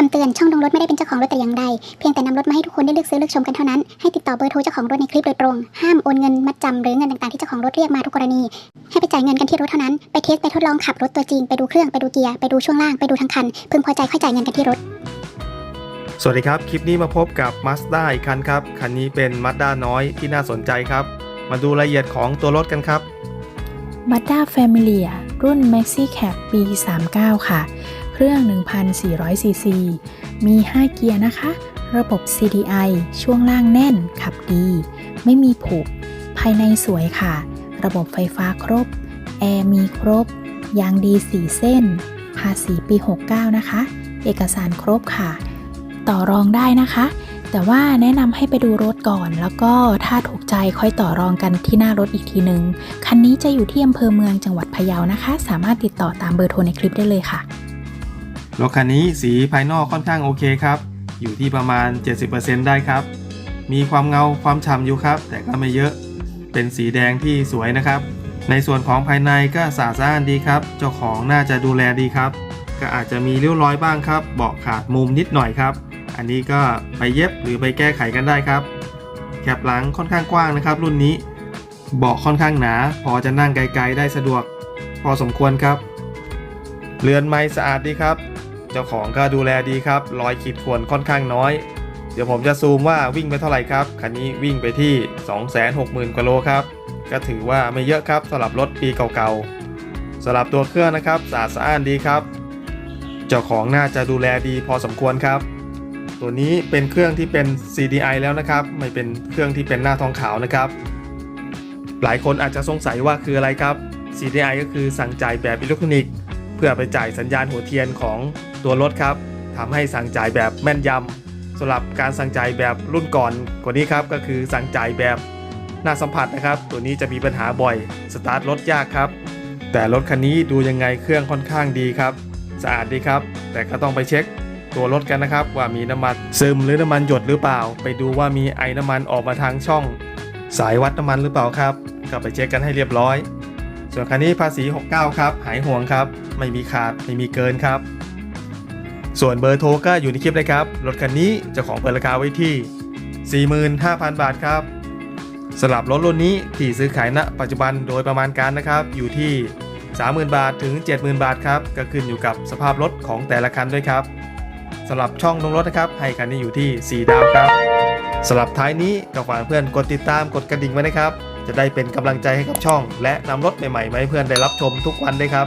คำเตือนช่องลงรถไม่ได้เป็นเจ้าของรถแต่อย่างใด เพียงแต่นำรถมาให้ทุกคนได้เลือกซื้อเลือกชมกันเท่านั้น ให้ติดต่อเบอร์โทรเจ้าของรถในคลิปโดยตรง ห้ามโอนเงินมัดจำหรือเงินต่างๆที่เจ้าของรถเรียกมาทุกกรณี ให้ไปจ่ายเงินกันที่รถเท่านั้น ไปเทสไปทดลองขับรถตัวจริง ไปดูเครื่องไปดูเกียร์ไปดูช่วงล่างไปดูทั้งคัน พึงพอใจค่อยจ่ายเงินกันที่รถ สวัสดีครับ คลิปนี้มาพบกับ Mazda อีกคันครับ คันนี้เป็น Mazda น้อยที่น่าสนใจครับ มาดูรายละเอียดของตัวรถกันครับ Mazda Familia รุ่น Maxi Cab ปี 39 ค่ะ เครื่อง 1,400 ซีซี มี 5 เกียร์นะคะ ระบบ CDI ช่วงล่างแน่น ขับดี ไม่มีผุภายในสวยค่ะ ระบบไฟฟ้าครบ แอร์มีครบ ยางดี4เส้น ภาษีปี 69 นะคะ เอกสารครบค่ะ ต่อรองได้นะคะ แต่ว่าแนะนำให้ไปดูรถก่อน แล้วก็ถ้าถูกใจค่อยต่อรองกันที่หน้ารถอีกทีนึง คันนี้จะอยู่ที่อำเภอเมืองจังหวัดพะเยานะคะ สามารถติดต่อตามเบอร์โทรในคลิปได้เลยค่ะ รถคันนี้สีภายนอกค่อนข้างโอเคครับ อยู่ที่ประมาณ 70%ได้ครับ มีความเงาความฉ่ำอยู่ครับ แต่ก็ไม่เยอะ เป็นสีแดงที่สวยนะครับ ในส่วนของภายในก็สะอาดสะอ้านดีครับ เจ้าของน่าจะดูแลดีครับ ก็อาจจะมีริ้วรอยบ้างครับ เบาะขาดมุมนิดหน่อยครับ อันนี้ก็ไปเย็บหรือไปแก้ไขกันได้ครับ แคปหลังค่อนข้างกว้างนะครับ รุ่นนี้ เบาะค่อนข้างหนา พอจะนั่งไกลๆได้สะดวก พอสมควรครับ เรือนไม้สะอาดดีครับ เจ้าของก็ดูแลดีครับรอยขีดข่วนค่อนข้างน้อย เดี๋ยวผมจะซูมว่าวิ่งไปเท่าไหร่ครับ คันนี้วิ่งไปที่ 260,000กว่าโลครับ ก็ถือว่าไม่เยอะครับสำหรับรถปีเก่าๆสำหรับตัวเครื่องนะครับสะอาดสะอ้านดีครับ เจ้าของน่าจะดูแลดีพอสมควรครับ ตัวนี้เป็นเครื่องที่เป็น CDI แล้วนะครับ ไม่เป็นเครื่องที่เป็นหน้าทองขาวนะครับ หลายคนอาจจะสงสัยว่าคืออะไรครับ CDI ก็คือสั่งจ่ายแบบอิเล็กทรอนิกส์ เพื่อไปจ่ายสัญญาณหัวเทียนของตัวรถครับทำให้สั่งจ่ายแบบแม่นยำสำหรับการสั่งจ่ายแบบรุ่นก่อนกว่านี้ครับก็คือสั่งจ่ายแบบหน้าสัมผัสนะครับ ตัวนี้จะมีปัญหาบ่อยสตาร์ทรถยากครับ แต่รถคันนี้ดูยังไงเครื่องค่อนข้างดีครับสะอาดดีครับ แต่ก็ต้องไปเช็คตัวรถกันนะครับ ว่ามีน้ำมันซึมหรือน้ำมันหยดหรือเปล่า ไปดูว่ามีไอน้ำมันออกมาทางช่อง สายวัดน้ำมันหรือเปล่าครับ ก็ไปเช็คกันให้เรียบร้อย ส่วนคันนี้ภาษี 69 ครับ หายห่วงครับ ไม่มีขาดไม่มีเกินครับ ส่วนเบอร์โทรก็อยู่ในคลิปเลยครับ รถคันนี้จ้าของเปิดราคาไว้ที่ 45,000 บาทครับสำหรับรถรุ่นนี้ที่ซื้อขายณปัจจุบันโดยประมาณการนะครับ อยู่ที่ 30,000 บาทถึง 70,000 บาทครับ ก็ขึ้นอยู่กับสภาพรถของแต่ละคันด้วยครับสำหรับช่องลงรถนะครับ ให้คันนี้อยู่ที่ 4 ดาวครับสำหรับท้ายนี้ก็ฝากเพื่อนกดติดตามกดกระดิ่งไว้นะครับ จะได้เป็นกำลังใจให้กับช่อง และนำรถใหม่ๆมาให้เพื่อนได้รับชมทุกวันด้วยครับ